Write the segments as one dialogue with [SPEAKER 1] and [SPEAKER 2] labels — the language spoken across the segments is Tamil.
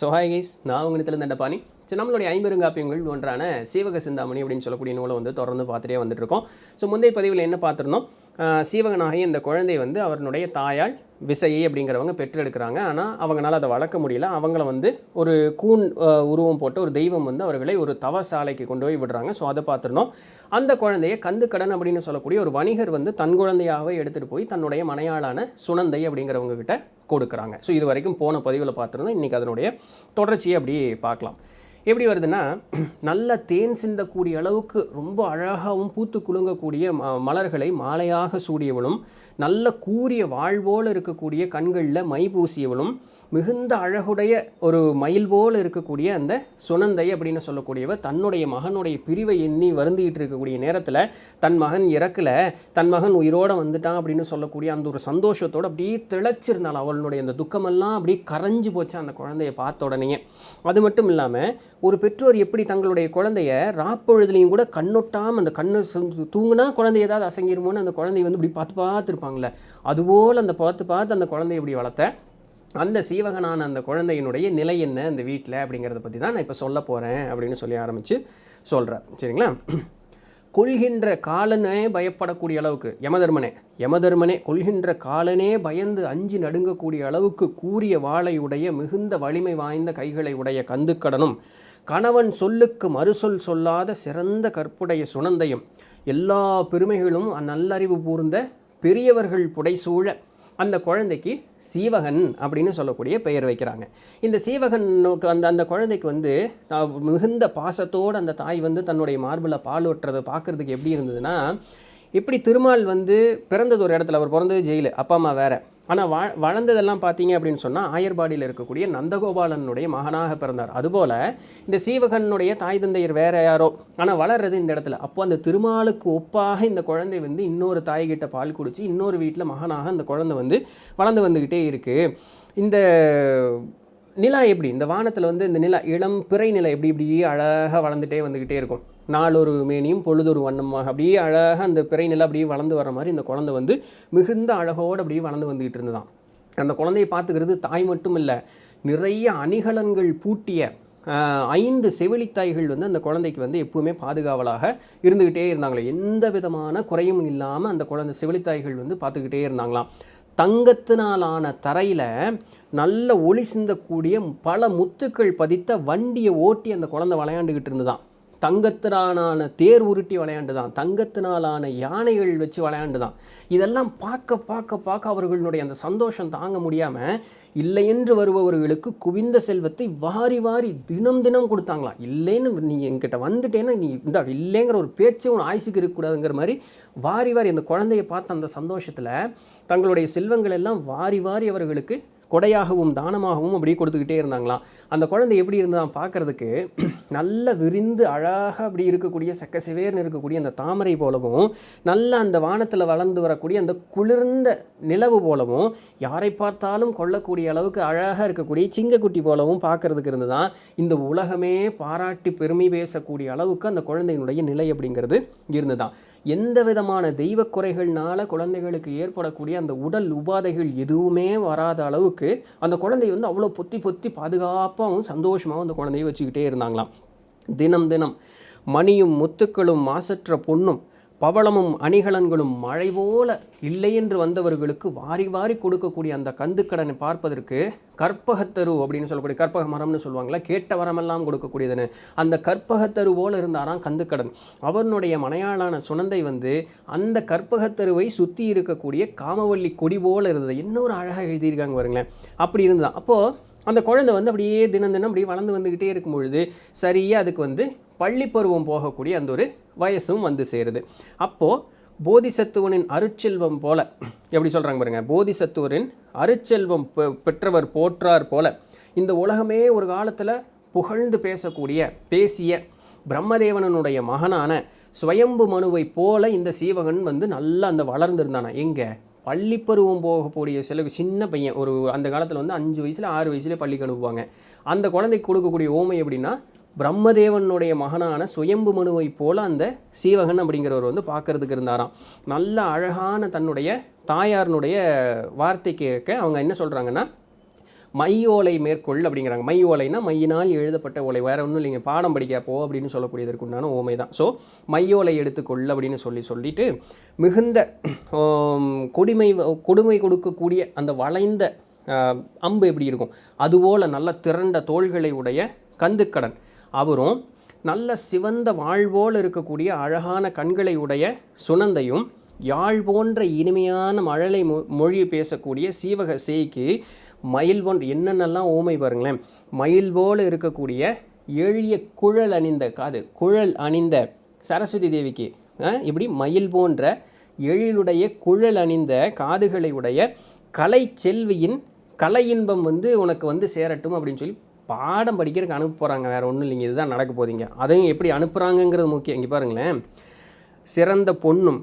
[SPEAKER 1] ஸோ ஹாய் கைஸ் நான் உங்களுக்கு தெரிந்தண்டபாணி ஸோ நம்மளுடைய ஐம்பெருங்காப்பியங்கள் ஒன்றான சீவக சிந்தாமணி அப்படின்னு சொல்லக்கூடிய நூலை வந்து தொடர்ந்து பார்த்துட்டே வந்துட்டுருக்கோம் ஸோ முந்தைய பதிவில் என்ன பார்த்துருந்தோம்? சீவகனாகி இந்த குழந்தை வந்து அவருடைய தாயால் விசையை அப்படிங்கிறவங்க பெற்றெடுக்கிறாங்க. ஆனால் அவங்களால அதை வளர்க்க முடியல. அவங்கள வந்து ஒரு கூன் உருவம் போட்டு ஒரு தெய்வம் வந்து அவர்களை ஒரு தவசாலைக்கு கொண்டு போய் விடுறாங்க. ஸோ அதை பார்த்துருந்தோம். அந்த குழந்தையை கந்துக்கடன் அப்படின்னு சொல்லக்கூடிய ஒரு வணிகர் வந்து தன் குழந்தையாகவே எடுத்துகிட்டு போய் தன்னுடைய மனையாளான சுனந்தை அப்படிங்கிறவங்க கிட்ட கொடுக்குறாங்க. ஸோ இது வரைக்கும் போன பதிவில் பார்த்துருந்தோம். இன்றைக்கி அதனுடைய தொடர்ச்சியை அப்படி பார்க்கலாம். எப்படி வருதுன்னா நல்ல தேன் சிந்தக்கூடிய அளவுக்கு ரொம்ப அழகாகவும் பூத்து குலுங்கக்கூடிய ம- மலர்களை மாலையாக சூடியவளும் நல்ல கூரிய வாழ்வோல் இருக்கக்கூடிய கண்களில் மை பூசியவளும் மிகுந்த அழகுடைய ஒரு மயில் போல் இருக்கக்கூடிய அந்த சுனந்தை அப்படின்னு சொல்லக்கூடியவ தன்னுடைய மகனுடைய பிரிவை எண்ணி வருந்திட்டு இருக்கக்கூடிய நேரத்தில் தன் மகன் இறக்கல தன் மகன் உயிரோட வந்துட்டான் அப்படின்னு சொல்லக்கூடிய அந்த ஒரு சந்தோஷத்தோடு அப்படியே திளைச்சிருந்தாள். அவளுடைய அந்த துக்கமெல்லாம் அப்படியே கரைஞ்சு போச்சு அந்த குழந்தைய பார்த்த உடனேயே. அது மட்டும் இல்லாமல் ஒரு பெற்றோர் எப்படி தங்களுடைய குழந்தைய ராப்பொழுதுலையும் கூட கண்ணொட்டாமல் அந்த கண்ணு தூங்குனா குழந்தை ஏதாவது அசங்கிருமோன்னு அந்த குழந்தைய வந்து இப்படி பார்த்து பார்த்துருப்பாங்களே அதுபோல் அந்த பார்த்து பார்த்து அந்த குழந்தைய இப்படி வளர்த்த அந்த சீவகனான அந்த குழந்தையினுடைய நிலை என்ன அந்த வீட்டில் அப்படிங்கிறத பற்றி தான் நான் இப்போ சொல்ல போகிறேன் அப்படின்னு சொல்லி ஆரம்பித்து சொல்கிறேன் சரிங்களா? கொள்கின்ற காலனே பயப்படக்கூடிய அளவுக்கு யமதர்மனே யமதர்மனே கொள்கின்ற காலனே பயந்து அஞ்சு நடுங்கக்கூடிய அளவுக்கு கூறிய வாழையுடைய மிகுந்த வலிமை வாய்ந்த கைகளை உடைய கந்துக்கடனும் கணவன் சொல்லுக்கு மறுசொல் சொல்லாத சிறந்த கற்புடைய சுனந்தையும் எல்லா பெருமைகளும் அந்நல்லறிவு பூர்ந்த பெரியவர்கள் புடைசூழ அந்த குழந்தைக்கு சீவகன் அப்படின்னு சொல்லக்கூடிய பெயர் வைக்கிறாங்க. இந்த சீவகன் அந்த அந்த குழந்தைக்கு வந்து மிகுந்த பாசத்தோடு அந்த தாய் வந்து தன்னுடைய மார்பில் பால் ஒட்டுறதை பார்க்குறதுக்கு எப்படி இருந்ததுன்னா இப்படி திருமால் வந்து பிறந்தது ஒரு இடத்துல அவர் பிறந்தது ஜெயிலு அப்பா அம்மா வேறு. ஆனால் வா வளர்ந்ததெல்லாம் பார்த்தீங்க அப்படின்னு சொன்னால் ஆயர்பாடியில் இருக்கக்கூடிய நந்தகோபாலனுடைய மகனாக பிறந்தார். அதுபோல் இந்த சீவகனுடைய தாய் தந்தையர் வேற யாரோ ஆனால் வளர்றது இந்த இடத்துல. அப்போ அந்த திருமாலுக்கு ஒப்பாக இந்த குழந்தை வந்து இன்னொரு தாய்கிட்ட பால் குடித்து இன்னொரு வீட்டில் மகனாக அந்த குழந்தை வந்து வளர்ந்து வந்துக்கிட்டே இருக்குது இந்த நிலா எப்படி? இந்த வானத்தில் வந்து இந்த நிலா இளம் பிறை நிலை எப்படி இப்படி அழகாக வளர்ந்துட்டே வந்துக்கிட்டே இருக்கும். நாளொரு மேனியும் பொழுதொரு வண்ணமாக அப்படியே அழகாக அந்த பிறை நிலை அப்படியே வளர்ந்து வர மாதிரி இந்த குழந்தை வந்து மிகுந்த அழகோடு அப்படியே வளர்ந்து வந்துக்கிட்டு இருந்ததான் அந்த குழந்தையை பார்த்துக்கிறது தாய் மட்டும் இல்லை நிறைய அணிகலன்கள் பூட்டிய ஐந்து செவிலித்தாய்கள் வந்து அந்த குழந்தைக்கு வந்து எப்பவுமே பாதுகாவலாக இருந்துக்கிட்டே இருந்தாங்களே. எந்த விதமான குறையும் இல்லாமல் அந்த குழந்தை செவிலித்தாய்கள் வந்து பார்த்துக்கிட்டே இருந்தாங்களாம். தங்கத்தினாலான தரையில் நல்ல ஒளி சிந்தக்கூடிய பல முத்துக்கள் பதித்த வண்டியை ஓட்டி அந்த குழந்தை விளையாண்டுக்கிட்டு இருந்துதான் தங்கத்தினாலான தேர் உருட்டி விளையாண்டுதான். தங்கத்தினாலான யானைகள் வச்சு விளையாண்டுதான். இதெல்லாம் பார்க்க பார்க்க பார்க்க அவர்களுடைய அந்த சந்தோஷம் தாங்க முடியாமல் இல்லையென்று வருபவர்களுக்கு குவிந்த செல்வத்தை வாரி வாரி தினம் தினம் கொடுத்தாங்களாம் இல்லைன்னு நீ என்கிட்ட வந்துட்டேன்னா நீ இந்த இல்லைங்கிற ஒரு பேச்சு உன் ஆயுசுக்கு இருக்கக்கூடாதுங்கிற மாதிரி வாரி வாரி அந்த குழந்தைய பார்த்த அந்த சந்தோஷத்தில் தங்களுடைய செல்வங்கள் எல்லாம் வாரி வாரி அவர்களுக்கு கொடையாகவும் தானமாகவும் அப்படியே கொடுத்துக்கிட்டே இருந்தாங்களாம். அந்த குழந்தை எப்படி இருந்தான் பார்க்கறதுக்கு நல்ல விரிந்து அழகாக அப்படி இருக்கக்கூடிய செக்க சிவேர்னு இருக்கக்கூடிய அந்த தாமரை போலவும் நல்ல அந்த வானத்தில் வளர்ந்து வரக்கூடிய அந்த குளிர்ந்த நிலவு போலவும் யாரை பார்த்தாலும் கொள்ளக்கூடிய அளவுக்கு அழகாக இருக்கக்கூடிய சிங்கக்குட்டி போலவும் பார்க்கறதுக்கு இருந்துதான் இந்த உலகமே பாராட்டி பெருமை பேசக்கூடிய அளவுக்கு அந்த குழந்தையினுடைய நிலை அப்படிங்கிறது இருந்துதான் எந்த விதமான தெய்வ குறைகள்னால குழந்தைகளுக்கு ஏற்படக்கூடிய அந்த உடல் உபாதைகள் எதுவுமே வராத அளவுக்கு அந்த குழந்தை வந்து அவ்வளோ பொத்தி பொத்தி பாதுகாப்பாகவும் சந்தோஷமாகவும் அந்த குழந்தையை வச்சுக்கிட்டே இருந்தாங்களாம். தினம் தினம் மணியும் முத்துக்களும் மாசற்ற பொண்ணும் பவளமும் அணிகலன்களும் மழை போல இல்லை என்று வந்தவர்களுக்கு வாரி வாரி கொடுக்கக்கூடிய அந்த கந்துக்கடனை பார்ப்பதற்கு கற்பகத்தரு அப்படின்னு சொல்லக்கூடிய கற்பக மரம்னு சொல்லுவாங்களா கேட்ட வரமெல்லாம் கொடுக்கக்கூடியதுன்னு. அந்த கற்பகத்தரு போல இருந்தாராம் கந்துக்கடன். அவனுடைய மனையாளான சுனந்தை வந்து அந்த கற்பகத்தருவை சுற்றி இருக்கக்கூடிய காமவல்லி கொடி போல இருந்தது இன்னொரு அழகாக எழுதியிருக்காங்க பாருங்களேன். அப்படி இருந்ததான் அப்போது அந்த குழந்தை வந்து அப்படியே தினம் தினம் அப்படியே வளர்ந்து வந்துக்கிட்டே இருக்கும் பொழுது சரியாக அதுக்கு வந்து பள்ளி பருவம் போகக்கூடிய அந்த ஒரு வயசும் வந்து சேருது. அப்போது போதிசத்துவனின் அருட்செல்வம் போல எப்படி சொல்கிறாங்க பாருங்க போதிசத்துவரின் அருட்செல்வம் பெற்றவர் போற்றார் போல இந்த உலகமே ஒரு காலத்தில் புகழ்ந்து பேசக்கூடிய பேசிய பிரம்மதேவனனுடைய மகனான சுயம்பு மனுவை போல இந்த சீவகன் வந்து நல்லா அந்த வளர்ந்துருந்தானா? எங்கே? பள்ளிப்பருவம் போகக்கூடிய சில சின்ன பையன் ஒரு அந்த காலத்தில் வந்து அஞ்சு வயசில் ஆறு வயசுலேயே பள்ளிக்கு அனுப்புவாங்க. அந்த குழந்தைக்கு கொடுக்கக்கூடிய ஓமை எப்படின்னா பிரம்மதேவனுடைய மகனான சுயம்பு மனுவை போல் அந்த சீவகன் அப்படிங்கிறவர் வந்து பார்க்கறதுக்கு இருந்தாராம். நல்ல அழகான தன்னுடைய தாயாரினுடைய வார்த்தை கேட்க அவங்க என்ன சொல்கிறாங்கன்னா மை ஓலை மேற்கொள் அப்படிங்கிறாங்க. மை ஓலைனா மையினால் எழுதப்பட்ட ஓலை. வேறு ஒன்றும் இல்லைங்க. பாடம் படிக்கப்போ போ அப்படின்னு சொல்லக்கூடியதற்கு உண்டான ஓமை தான். ஸோ மையோலை எடுத்துக்கொள் அப்படின்னு சொல்லி சொல்லிட்டு மிகுந்த கொடுமை கொடுமை கொடுக்கக்கூடிய அந்த வளைந்த அம்பு எப்படி இருக்கும்? அதுபோல் நல்ல திரண்ட தோள்களை உடைய கந்துக்கடன். அவரும் நல்ல சிவந்த வாழ்வோல் இருக்கக்கூடிய அழகான கண்களை உடைய சுனந்தையும் யாழ் போன்ற இனிமையான மழலை மொ மொழி பேசக்கூடிய சீவக சேய்க்கு மயில் போன்ற என்னென்னலாம் ஓமை பாருங்களேன். மயில் போல் இருக்கக்கூடிய எளிய குழல் அணிந்த காது குழல் அணிந்த சரஸ்வதி தேவிக்கு இப்படி மயில் போன்ற எழிலுடைய குழல் அணிந்த காதுகளை உடைய கலை செல்வியின் கலை இன்பம் வந்து உனக்கு வந்து சேரட்டும் அப்படின்னு சொல்லி பாடம் படிக்கிறதுக்கு அனுப்ப போகிறாங்க வேறு ஒன்றும் இல்லைங்க. இதுதான் நடக்க போதீங்க அதையும் எப்படி அனுப்புகிறாங்கங்கிறது முக்கியம். இங்கே பாருங்களேன். சிறந்த பொன்னும்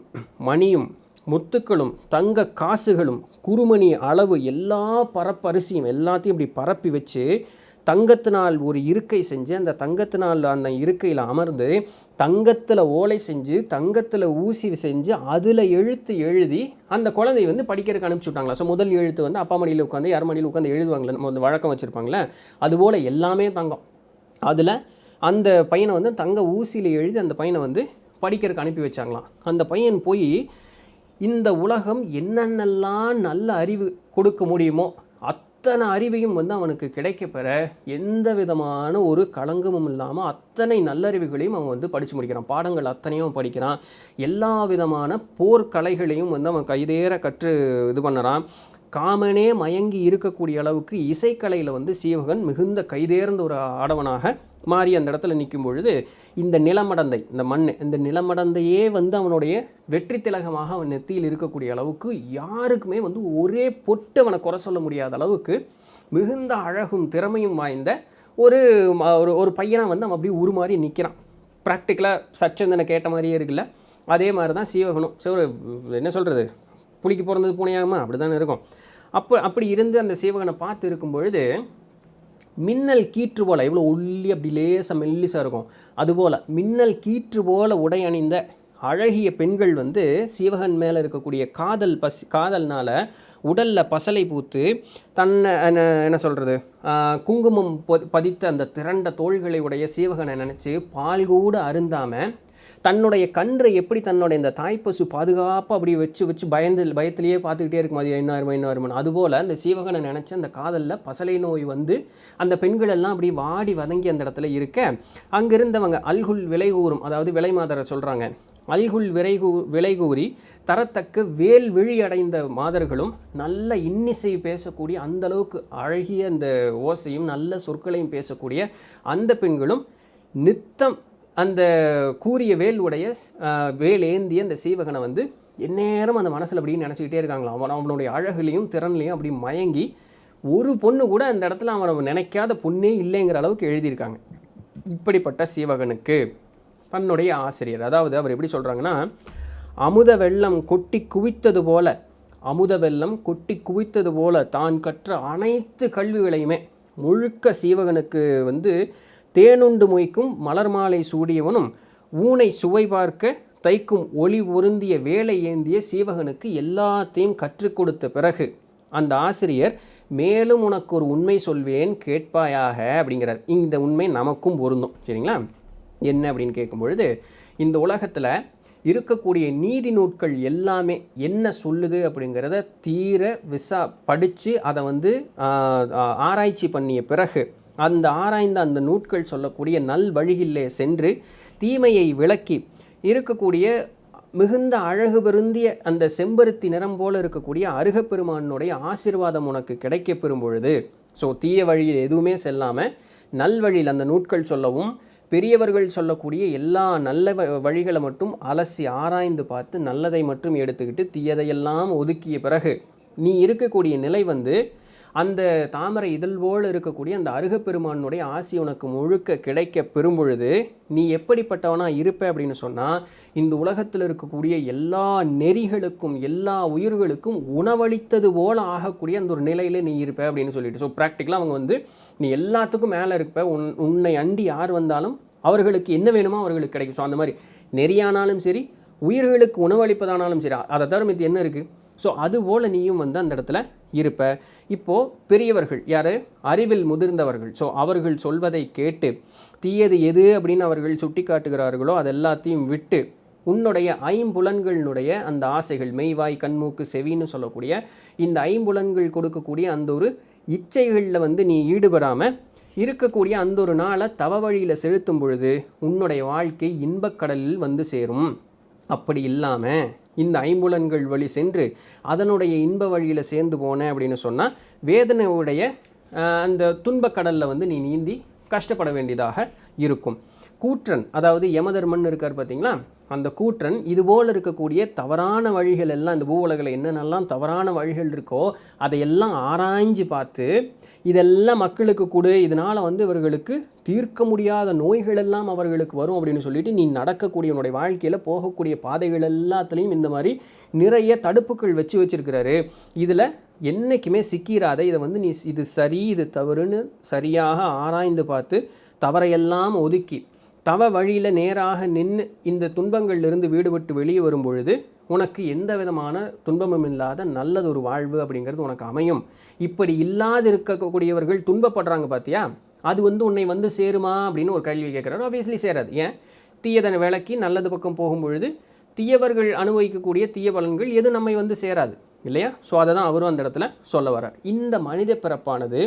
[SPEAKER 1] மணியும் முத்துக்களும் தங்க காசுகளும் குறுமணி அளவு எல்லா பரப்பரிசியும் எல்லாத்தையும் இப்படி பரப்பி வச்சு தங்கத்தினால் ஒரு இருக்கை செஞ்சு அந்த தங்கத்தினால் அந்த இருக்கையில் அமர்ந்து தங்கத்தில் ஓலை செஞ்சு தங்கத்தில் ஊசி செஞ்சு அதில் எழுத்து எழுதி அந்த குழந்தை வந்து படிக்கிறதுக்கு அனுப்பிச்சி விட்டாங்களா? ஸோ முதல் எழுத்து வந்து அப்பா மடியில் உட்காந்து யார் மடியில் உட்காந்து எழுதுவாங்களே நம்ம வந்து வழக்கம் வச்சுருப்பாங்களே அதுபோல் எல்லாமே தங்கம். அதில் அந்த பையனை வந்து தங்க ஊசியில் எழுதி அந்த பையனை வந்து படிக்கிறதுக்கு அனுப்பி வச்சாங்களாம். அந்த பையன் போய் இந்த உலகம் என்னென்னலாம் நல்ல அறிவு கொடுக்க முடியுமோ அத்தனை அறிவையும் வந்து அவனுக்கு கிடைக்கப்பெற எந்த விதமான ஒரு களங்கமும் இல்லாமல் அத்தனை நல்லறிவுகளையும் அவன் வந்து படித்து முடிக்கிறான். பாடங்கள் அத்தனையும் படிக்கிறான். எல்லா விதமான போர்க்கலைகளையும் வந்து அவன் கைதேற கற்று இது பண்ணுறான். காமனே மயங்கி இருக்கக்கூடிய அளவுக்கு இசைக்கலையில் வந்து சீவகன் மிகுந்த கைதேர்ந்த ஒரு ஆடவனாக மாறி அந்த இடத்துல நிற்கும் பொழுது இந்த நிலமடந்தை இந்த மண் இந்த நிலமடந்தையே வந்து அவனுடைய வெற்றி திலகமாக அவன் நெத்தியில் இருக்கக்கூடிய அளவுக்கு யாருக்குமே வந்து ஒரே பொட்டு அவனை குறை சொல்ல முடியாத அளவுக்கு மிகுந்த அழகும் திறமையும் வாய்ந்த ஒரு ஒரு ஒரு பையனை வந்து அவன் அப்படியே உருமாறி நிற்கிறான் ப்ராக்டிக்கலாக சச்சந்தனை கேட்ட மாதிரியே இருக்குல்ல? அதே மாதிரி தான் சீவகனும் ஸோ என்ன சொல்கிறது புளிக்கு பிறந்தது பூனையாகுமா? அப்படி தானே இருக்கும். அப்போ அப்படி இருந்து அந்த சீவகனை பார்த்து இருக்கும் பொழுது மின்னல் கீற்று போல் எவ்வளோ ஒல்லி அப்படி லேசாக மெல்லிசாக இருக்கும். அதுபோல் மின்னல் கீற்று போல உடை அணிந்த அழகிய பெண்கள் வந்து சீவகன் மேலே இருக்கக்கூடிய காதல் பஸ் காதல்னால் உடலில் பசலை பூத்து தன்னை என்ன என்ன சொல்கிறது குங்குமம் பொ- பதித்த அந்த திரண்ட தோள்களை உடைய சீவகனை நினச்சி பால் கூட அருந்தாமல் தன்னுடைய கன்றை எப்படி தன்னுடைய இந்த தாய்ப்பசு பாதுகாப்பாக அப்படி வச்சு வச்சு பயந்து பயத்திலேயே பார்த்துக்கிட்டே இருக்கும். அது என்ன வருமா என்ன வருமானு அதுபோல் அந்த சீவகனை நினச்ச அந்த காதலில் பசலை நோய் வந்து அந்த பெண்கள் எல்லாம் அப்படி வாடி வதங்கி அந்த இடத்துல இருக்க. அங்கிருந்தவங்க அல்குல் விலை கூறும் அதாவது விலை மாதரை சொல்கிறாங்க அல்குல் விரைகூ விலை கூறி தரத்தக்க வேல் விழி அடைந்த மாதர்களும் நல்ல இன்னிசை பேசக்கூடிய அந்த அளவுக்கு அழகிய அந்த ஓசையும் நல்ல சொற்களையும் பேசக்கூடிய அந்த பெண்களும் நித்தம் அந்த கூரிய வேல் உடைய வேல் ஏந்திய அந்த சீவகனை வந்து எந்நேரம் அந்த மனசில் அப்படியே நினச்சிக்கிட்டே இருக்காங்களாம். அவன் அவனுடைய அழகுலையும் திறன்லையும் அப்படி மயங்கி ஒரு பொண்ணு கூட அந்த இடத்துல அவனை நினைக்காத பொண்ணே இல்லைங்கிற அளவுக்கு எழுதியிருக்காங்க. இப்படிப்பட்ட சீவகனுக்கு தன்னுடைய ஆசிரியர் அதாவது அவர் எப்படி சொல்கிறாங்கன்னா அமுத வெள்ளம் கொட்டி குவித்தது போல அமுத வெள்ளம் கொட்டி குவித்தது போல தான் கற்ற அனைத்து கல்விகளையுமே முழுக்க சீவகனுக்கு வந்து தேனுண்டு மொய்க்கும் மலர் மாலை சூடியவனும் ஊனை சுவை பார்க்க தைக்கும் ஒளி பொருந்திய வேலை ஏந்திய சீவகனுக்கு எல்லாத்தையும் கற்றுக் கொடுத்த பிறகு அந்த ஆசிரியர் மேலும் உனக்கு ஒரு உண்மை சொல்வேன் கேட்பாயாக அப்படிங்கிறார். இந்த உண்மை நமக்கும் பொருந்தும். சரிங்களா? என்ன அப்படின்னு கேட்கும் பொழுது இந்த உலகத்தில் இருக்கக்கூடிய நீதி நூட்கள் எல்லாமே என்ன சொல்லுது அப்படிங்கிறத தீர விசா படித்து அதை வந்து ஆராய்ச்சி பண்ணிய பிறகு அந்த ஆராய்ந்த அந்த நூட்கள் சொல்லக்கூடிய நல் வழியிலே சென்று தீமையை விளக்கி இருக்கக்கூடிய மிகுந்த அழகு பெருந்திய அந்த செம்பருத்தி நிறம் போல இருக்கக்கூடிய அருகப்பெருமானுடைய ஆசீர்வாதம் உனக்கு கிடைக்கப்பெறும் பொழுது ஸோ தீய வழியில் எதுவுமே செல்லாமல் நல்வழியில் அந்த நூட்கள் சொல்லவும் பெரியவர்கள் சொல்லக்கூடிய எல்லா நல்ல வ- வழிகளை மட்டும் அலசி ஆராய்ந்து பார்த்து நல்லதை மட்டும் எடுத்துக்கிட்டு தீயதையெல்லாம் ஒதுக்கிய பிறகு நீ இருக்கக்கூடிய நிலை வந்து அந்த தாமரை இதழ் போல் இருக்கக்கூடிய அந்த அருகப்பெருமானுடைய ஆசி உனக்கு முழுக்க கிடைக்க பெறும்பொழுது நீ எப்படிப்பட்டவனாக இருப்ப அப்படின்னு சொன்னால் இந்த உலகத்தில் இருக்கக்கூடிய எல்லா நெறிகளுக்கும் எல்லா உயிர்களுக்கும் உணவளித்தது போல ஆகக்கூடிய அந்த ஒரு நிலையில் நீ இருப்ப அப்படின்னு சொல்லிட்டு. ஸோ ப்ராக்டிக்கலாக அவங்க வந்து நீ எல்லாத்துக்கும் மேலே இருப்ப. உன் உன்னை அண்டி யார் வந்தாலும் அவர்களுக்கு என்ன வேணுமோ அவர்களுக்கு கிடைக்கும். ஸோ அந்த மாதிரி நெறியானாலும் சரி உயிர்களுக்கு உணவளிப்பதானாலும் சரி அதை தவிர இது என்ன இருக்குது ஸோ அதுபோல் நீயும் வந்து அந்த இடத்துல இருப்ப. இப்போது பெரியவர்கள் யார்? அறிவில் முதிர்ந்தவர்கள். ஸோ அவர்கள் சொல்வதை கேட்டு தீயது எது அப்படின்னு அவர்கள் சுட்டி காட்டுகிறார்களோ அது எல்லாத்தையும் விட்டு உன்னுடைய ஐம்புலன்களினுடைய அந்த ஆசைகள் மெய்வாய் கண்மூக்கு செவின்னு சொல்லக்கூடிய இந்த ஐம்புலன்கள் கொடுக்கக்கூடிய அந்த ஒரு இச்சைகளில் வந்து நீ ஈடுபடாமல் இருக்கக்கூடிய அந்த ஒரு நாளை தவ வழியில் செலுத்தும் பொழுது உன்னுடைய வாழ்க்கை இன்பக்கடலில் வந்து சேரும். அப்படி இல்லாமல் இந்த ஐம்புலன்கள் வழி சென்று அதனுடைய இன்ப வழியில் சேர்ந்து போனேன் அப்படின்னு சொன்னால் வேதனையுடைய அந்த துன்பக்கடலில் வந்து நீ நீந்தி கஷ்டப்பட வேண்டியதாக இருக்கும். கூற்றன் அதாவது யமதர்மன் இருக்கார் பார்த்தீங்களா அந்த கூற்றன் இதுபோல் இருக்கக்கூடிய தவறான வழிகள் எல்லாம் இந்த பூவுலகில் என்னென்னலாம் தவறான வழிகள் இருக்கோ அதையெல்லாம் ஆராய்ஞ்சு பார்த்து இதெல்லாம் மக்களுக்கு கொடு இதனால் வந்து இவர்களுக்கு தீர்க்க முடியாத நோய்கள் எல்லாம் அவர்களுக்கு வரும் அப்படின்னு சொல்லிட்டு நீ நடக்கக்கூடிய உன்னுடைய வாழ்க்கையில் போகக்கூடிய பாதைகள் எல்லாத்துலேயும் இந்த மாதிரி நிறைய தடுப்புகள் வச்சு வச்சிருக்கிறாரு. இதில் என்றைக்குமே சிக்கிராத இதை வந்து நீ இது சரி இது தவறுன்னு சரியாக ஆராய்ந்து பார்த்து தவறையெல்லாம் ஒதுக்கி தவ வழியில் நேராக நின்று இந்த துன்பங்களிலிருந்து வீடுபட்டு வெளியே வரும் பொழுது உனக்கு எந்த விதமான துன்பமும் இல்லாத நல்லதொரு வாழ்வு அப்படிங்கிறது உனக்கு அமையும். இப்படி இல்லாது இருக்கக்கூடியவர்கள் துன்பப்படுறாங்க பார்த்தியா அது வந்து உன்னை வந்து சேருமா அப்படின்னு ஒரு கேள்வி கேட்குறாரு. ஆப்வியஸ்லி சேராது. ஏன்? தீயதனை விளக்கி நல்லது பக்கம் போகும் பொழுது தீயவர்கள் அனுபவிக்கக்கூடிய தீய பலன்கள் எது நம்மை வந்து சேராது? இல்லையா? ஸோ அதை தான் அவரும் அந்த இடத்துல சொல்ல வர்றார். இந்த மனித பிறப்பானது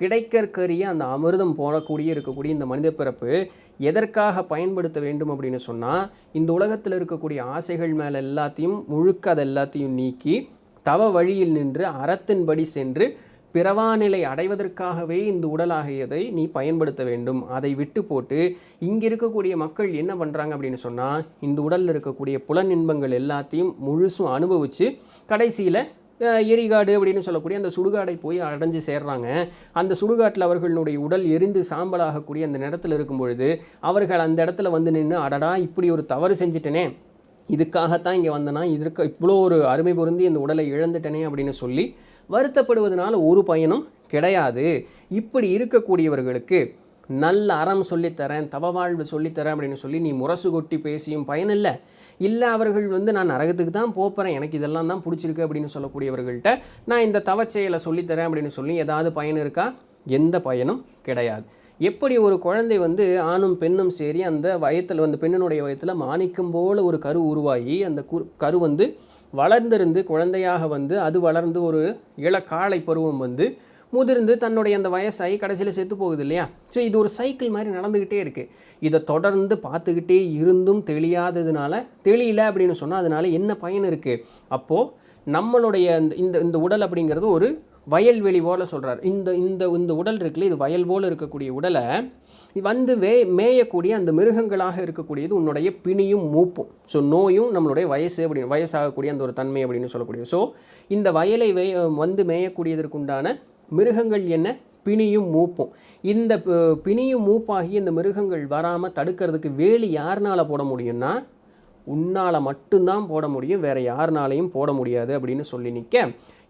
[SPEAKER 1] கிடைக்கற்கரிய அந்த அமிர்தம் போடக்கூடிய இருக்கக்கூடிய இந்த மனித பிறப்பு எதற்காக பயன்படுத்த வேண்டும் அப்படின்னு சொன்னால் இந்த உலகத்தில் இருக்கக்கூடிய ஆசைகள் மேலே எல்லாத்தையும் முழுக்க அதை எல்லாத்தையும் நீக்கி தவ வழியில் நின்று அறத்தின்படி சென்று பிறவாநிலை அடைவதற்காகவே இந்த உடலாகியதை நீ பயன்படுத்த வேண்டும். அதை விட்டு போட்டு இங்கே இருக்கக்கூடிய மக்கள் என்ன பண்ணுறாங்க அப்படின்னு சொன்னால் இந்த உடலில் இருக்கக்கூடிய புலன் இன்பங்கள் எல்லாத்தையும் முழுசும் அனுபவித்து கடைசியில் எரிகாடு அப்படின்னு சொல்லக்கூடிய அந்த சுடுகாடை போய் அடைஞ்சு சேர்றாங்க. அந்த சுடுகாட்டில் அவர்களுடைய உடல் எரிந்து சாம்பலாகக்கூடிய அந்த இடத்துல இருக்கும் பொழுது அவர்கள் அந்த இடத்துல வந்து நின்று அடடா இப்படி ஒரு தவறு செஞ்சிட்டனே இதுக்காகத்தான் இங்கே வந்தேன்னா இதற்கு இவ்வளோ ஒரு அருமை பொருந்தி இந்த உடலை இழந்துட்டனே அப்படின்னு சொல்லி வருத்தப்படுவதனால ஒரு பயனும் கிடையாது. இப்படி இருக்கக்கூடியவர்களுக்கு நல்ல அறம் சொல்லித்தரேன் தவ வாழ்வு சொல்லித்தரேன் அப்படின்னு சொல்லி நீ முரசு கொட்டி பேசியும் பயனில்லை. இல்லை அவர்கள் வந்து நான் நரகத்துக்கு தான் போகிறேன் எனக்கு இதெல்லாம் தான் பிடிச்சிருக்கு அப்படின்னு சொல்லக்கூடியவர்கள்ட்ட நான் இந்த தவச்செயலை சொல்லித்தரேன் அப்படின்னு சொல்லி ஏதாவது பயன் இருக்கா? எந்த பயனும் கிடையாது. எப்படி ஒரு குழந்தை வந்து ஆணும் பெண்ணும் சேரி அந்த வயத்தில் வந்து பெண்ணினுடைய வயத்தில் மாணிக்கம் போல் ஒரு கரு உருவாகி அந்த கரு வந்து வளர்ந்திருந்து குழந்தையாக வந்து அது வளர்ந்து ஒரு இளக்காலை பருவம் வந்து முதிர்ந்து தன்னுடைய அந்த வயசாகி கடைசியில் செத்து போகுது இல்லையா ஸோ இது ஒரு சைக்கிள் மாதிரி நடந்துக்கிட்டே இருக்குது இதை தொடர்ந்து பார்த்துக்கிட்டே இருந்தும் தெளியாததுனால தெளியல அப்படின்னு சொன்னால் அதனால என்ன பயன் இருக்குது அப்போது நம்மளுடைய இந்த இந்த இந்த உடல் அப்படிங்கிறது ஒரு வயல்வெளி போல் சொல்கிறார் இந்த இந்த இந்த உடல் இருக்குல்ல இது வயல் போல் இருக்கக்கூடிய உடலை வந்து வே மேயக்கூடிய அந்த மிருகங்களாக இருக்கக்கூடியது உன்னுடைய பிணியும் மூப்பும். ஸோ நோயும் நம்மளுடைய வயசு அப்படின்னு வயசாகக்கூடிய அந்த ஒரு தன்மை அப்படின்னு சொல்லக்கூடிய. ஸோ இந்த வயலை வே வந்து மேயக்கூடியதற்குண்டான மிருகங்கள் என்ன? பிணியும் மூப்பும். இந்த பிணியும் மூப்பாகி இந்த மிருகங்கள் வராமல் தடுக்கிறதுக்கு வேலி யாருனால போட முடியும்னா உன்னால் மட்டும்தான் போட முடியும் வேற யாருனாலையும் போட முடியாது அப்படின்னு சொல்லி நிற்க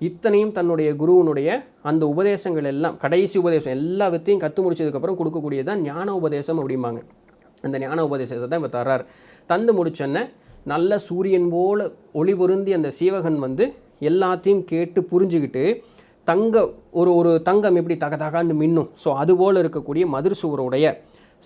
[SPEAKER 1] இத்தனையும் தன்னுடைய குருவனுடைய அந்த உபதேசங்கள் எல்லாம் கடைசி உபதேசம் எல்லாத்தையும் கற்று முடிச்சதுக்கப்புறம் கொடுக்கக்கூடியது தான் ஞான உபதேசம் அப்படிம்பாங்க. அந்த ஞான உபதேசத்தை தான் இப்போ தர்றார். தந்து முடிச்சோன்னே நல்ல சூரியன் போல் ஒளி பொருந்தி அந்த சீவகன் வந்து எல்லாத்தையும் கேட்டு புரிஞ்சுக்கிட்டு தங்க ஒரு ஒரு தங்கம் எப்படி தக தகான்னு மின்னும் ஸோ அதுபோல் இருக்கக்கூடிய மதுர் சுவருடைய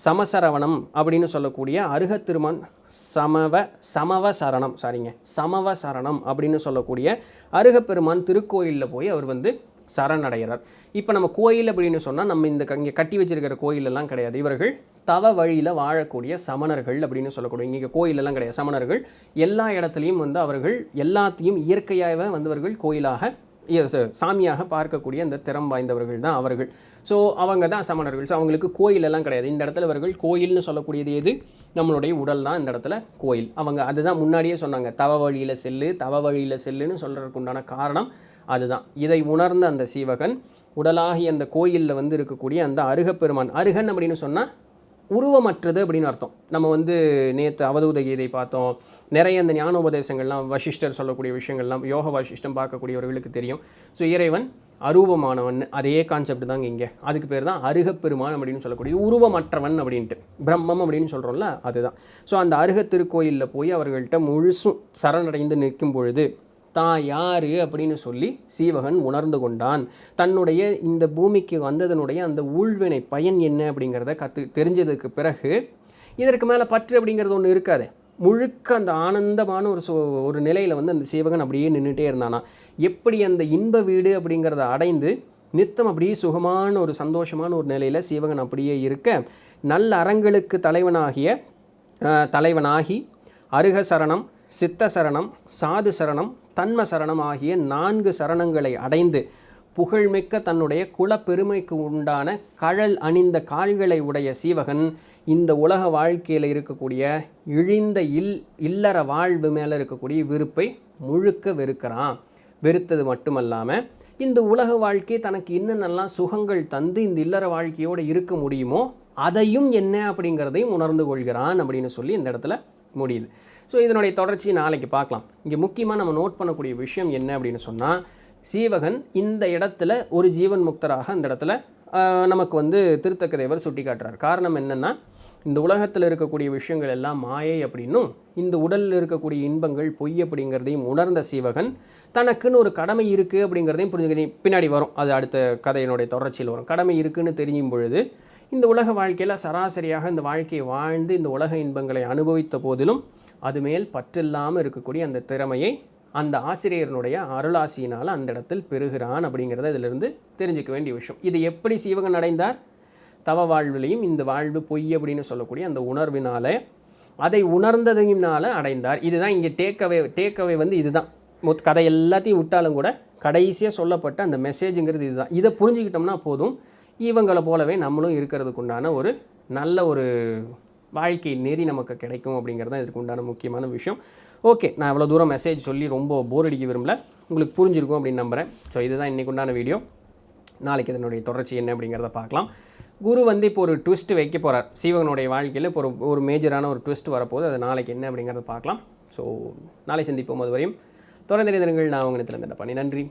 [SPEAKER 1] சமசரவணம் அப்படின்னு சொல்லக்கூடிய அருகத்திருமான் சமவ சமவ சரணம் சாரிங்க சமவ சரணம் அப்படின்னு சொல்லக்கூடிய அருகப்பெருமான் திருக்கோயிலில் போய் அவர் வந்து சரணடைகிறார். இப்போ நம்ம கோயில் அப்படின்னு சொன்னால் நம்ம இந்த இங்கே கட்டி வச்சிருக்கிற கோயிலெல்லாம் கிடையாது. இவர்கள் தவ வழியில் வாழக்கூடிய சமணர்கள் அப்படின்னு சொல்லக்கூடிய இங்கே கோயிலெல்லாம் கிடையாது. சமணர்கள் எல்லா இடத்துலையும் வந்து அவர்கள் எல்லாத்தையும் இயற்கையாகவே வந்தவர்கள் கோயிலாக ச- சாமியாக பார்க்கக்கூடிய அந்த திறம் வாய்ந்தவர்கள் தான் அவர்கள். ஸோ அவங்க தான் சமணர்கள். ஸோ அவங்களுக்கு கோயிலெல்லாம் கிடையாது. இந்த இடத்துல இவர்கள் கோயில்னு சொல்லக்கூடியது எது? நம்மளுடைய உடல் தான் இந்த இடத்துல கோயில். அவங்க அதுதான் முன்னாடியே சொன்னாங்க. தவ வழியில் செல்லு தவ வழியில் செல்லுன்னு சொல்கிறதுக்கு உண்டான காரணம் அதுதான். இதை உணர்ந்த அந்த சீவகன் உடலாகி அந்த கோயிலில் வந்து இருக்கக்கூடிய அந்த அருகப்பெருமான் அருகன் அப்படின்னு சொன்னால் உருவமற்றது அப்படின்னு அர்த்தம். நம்ம வந்து நேற்று அவதூத கீதை பார்த்தோம். நிறைய இந்த ஞான உபதேசங்கள்லாம் வசிஷ்டர் சொல்லக்கூடிய விஷயங்கள்லாம் யோக வசிஷ்டம் பார்க்கக்கூடியவர்களுக்கு தெரியும். ஸோ இறைவன் அரூபமானவன் அதே கான்செப்ட் தாங்க இங்கே. அதுக்கு பேர் தான் அருகப்பெருமான் அப்படின்னு சொல்லக்கூடியது உருவமற்றவன் அப்படின்ட்டு. பிரம்மம் அப்படின்னு சொல்கிறோம்ல அதுதான். ஸோ அந்த அருக திருக்கோயிலில் போய் அவர்கள்ட்ட முழுசும் சரணடைந்து நிற்கும் பொழுது தான் யார் அப்படின்னு சொல்லி சீவகன் உணர்ந்து கொண்டான். தன்னுடைய இந்த பூமிக்கு வந்ததனுடைய அந்த ஊழ்வினை பயன் என்ன அப்படிங்கிறத கற்று தெரிஞ்சதுக்கு பிறகு இதற்கு மேலே பற்று அப்படிங்கிறது ஒன்று இருக்காது. முழுக்க அந்த ஆனந்தமான ஒரு சோ ஒரு நிலையில் வந்து அந்த சீவகன் அப்படியே நின்றுட்டே இருந்தானா. எப்படி அந்த இன்ப வீடு அப்படிங்கிறத அடைந்து நித்தம் அப்படியே சுகமான ஒரு சந்தோஷமான ஒரு நிலையில் சீவகன் அப்படியே இருக்க நல்ல அறங்களுக்கு தலைவனாகிய தலைவனாகி அருக சரணம் சித்த சரணம் சாது சரணம் தன்ம சரணம் ஆகிய நான்கு சரணங்களை அடைந்து புகழ்மிக்க தன்னுடைய குலப்பெருமைக்கு உண்டான கழல் அணிந்த கால்களை உடைய சீவகன் இந்த உலக வாழ்க்கையில் இருக்கக்கூடிய இழிந்த இல் இல்லற வாழ்வு மேலே இருக்கக்கூடிய விருப்பை முழுக்க வெறுக்கிறான். வெறுத்தது மட்டுமல்லாமல் இந்த உலக வாழ்க்கை தனக்கு என்னென்னலாம் சுகங்கள் தந்து இந்த இல்லற வாழ்க்கையோடு இருக்க முடியுமோ அதையும் என்ன அப்படிங்கிறதையும் உணர்ந்து கொள்கிறான் அப்படின்னு சொல்லி இந்த இடத்துல முடியுது. ஸோ இதனுடைய தொடர்ச்சியை நாளைக்கு பார்க்கலாம். இங்கே முக்கியமாக நம்ம நோட் பண்ணக்கூடிய விஷயம் என்ன அப்படின்னு சொன்னால் சீவகன் இந்த இடத்துல ஒரு ஜீவன் முக்தராக அந்த இடத்துல நமக்கு வந்து திருத்தக்கதேவர் சுட்டி காட்டுறார் காரணம் என்னென்னா இந்த உலகத்தில் இருக்கக்கூடிய விஷயங்கள் எல்லாம் மாயை அப்படின்னும் இந்த உடலில் இருக்கக்கூடிய இன்பங்கள் பொய் அப்படிங்கிறதையும் உணர்ந்த சீவகன் தனக்குன்னு ஒரு கடமை இருக்குது அப்படிங்கிறதையும் புரிஞ்சுக்க பின்னாடி வரும். அது அடுத்த கதையினுடைய தொடர்ச்சியில் வரும். கடமை இருக்குன்னு தெரியும் பொழுது இந்த உலக வாழ்க்கையில் சராசரியாக இந்த வாழ்க்கையை வாழ்ந்து இந்த உலக இன்பங்களை அனுபவித்த போதிலும் அது மேல் பற்றில்லாமல் இருக்கக்கூடிய அந்த திறமையை அந்த ஆசிரியரனுடைய அருளாசியினால் அந்த இடத்தில் பெறுகிறான் அப்படிங்கிறத இதிலிருந்து தெரிஞ்சுக்க வேண்டிய விஷயம். இது எப்படி சீவகன் அடைந்தார்? தவ வாழ்விலையும் இந்த வாழ்வு பொய் அப்படின்னு சொல்லக்கூடிய அந்த உணர்வினால அதை உணர்ந்ததினால அடைந்தார். இதுதான் இங்கே டேக்அவே டேக்அவே வந்து இதுதான். மொத்த கதை எல்லாத்தையும் விட்டாலும் கூட கடைசியாக சொல்லப்பட்ட அந்த மெசேஜுங்கிறது இதுதான். இதை புரிஞ்சுக்கிட்டோம்னா போதும். இவங்களை போலவே நம்மளும் இருக்கிறதுக்கு உண்டான ஒரு நல்ல ஒரு வாழ்க்கை நெறி நமக்கு கிடைக்கும் அப்படிங்கிறது தான் இதுக்கு உண்டான முக்கியமான விஷயம். ஓகே நான் இவ்வளோ தூரம் மெசேஜ் சொல்லி ரொம்ப போர் அடிக்க விரும்பல. உங்களுக்கு புரிஞ்சிருக்கும் அப்படின்னு நம்புகிறேன் ஸோ இதுதான் இன்றைக்கு உண்டான வீடியோ நாளைக்கு இதனுடைய தொடர்ச்சி என்ன அப்படிங்கிறத பார்க்கலாம். குரு வந்து இப்போ ஒரு ட்விஸ்ட் வைக்க போகிறார் சீவகனுடைய வாழ்க்கையில் இப்போ ஒரு ஒரு மேஜரான ஒரு ட்விஸ்ட் வரப்போது அது நாளைக்கு என்ன அப்படிங்கிறத பார்க்கலாம். ஸோ நாளை சந்திப்போம் அது வரையும் தொடர்ந்து இருங்கள் நான் உங்கள் நிலத்தில் பண்ணி நன்றி.